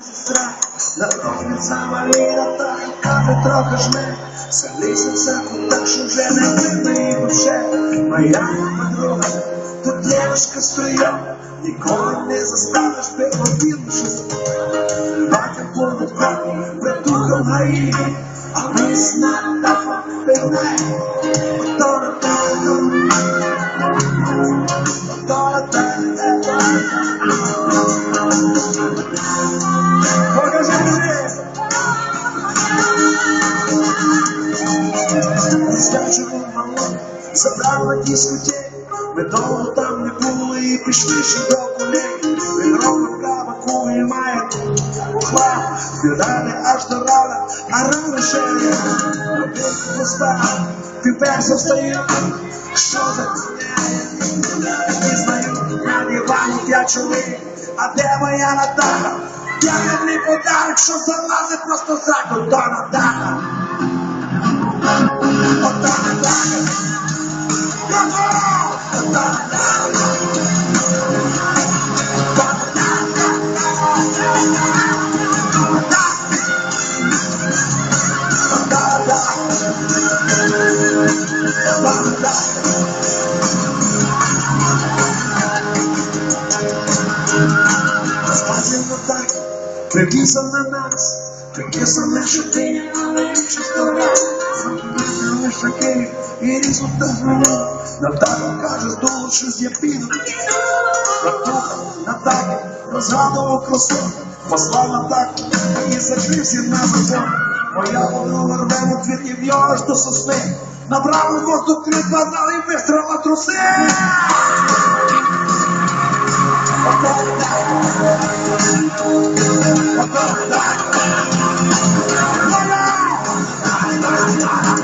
сестра, народниця Маріна, та хати трохи жме, селися всяку що вже її. Моя подруга, тут дівчинка строєм, ніколи не застанеш білошись. Батя полуком, братухом гаї, а ми то Скачемо мало, забрав на дискотеку. Ми довго там не були і пішли ще до колег. Він робив каваку і має хлам. Віддали аж до рана, а рано ще. Один постав, ти перша. Що за? Не знаю, на дивані я чоловік. А де моя Натаха? Я не подарок, що залазить просто за кордона Натаха. Ота Натаха. Спасибо так, привізав на нас, таке саме, що ти, але чисто раз. Запомнили шаки і різу та зміни. Наталя каже, що з япіну. Братуха, Наталя, розгадував красу, послав Натаку і закрився на закон. Моя подруга рве у твір і аж до сосни. Набрали воздух три два дали і вистріла труси. Дякую.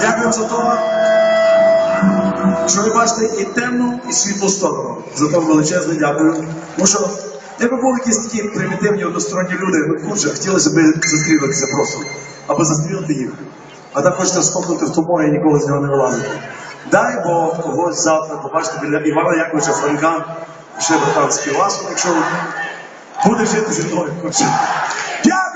Дякую за те, що ви бачите і темну, і світлу сторону. За те величезне дякую. Тому що якби були якісь такі примітивні односторонні люди, курче, хотілося б застрілитися просто, аби застрілити їх. А так хочете скокнути в то море і ніколи з нього не вилазити. Дай Бог когось завтра побачити біля Івана Яковича Франка, ще братан співасу, якщо буде жити зі мною. Дякую!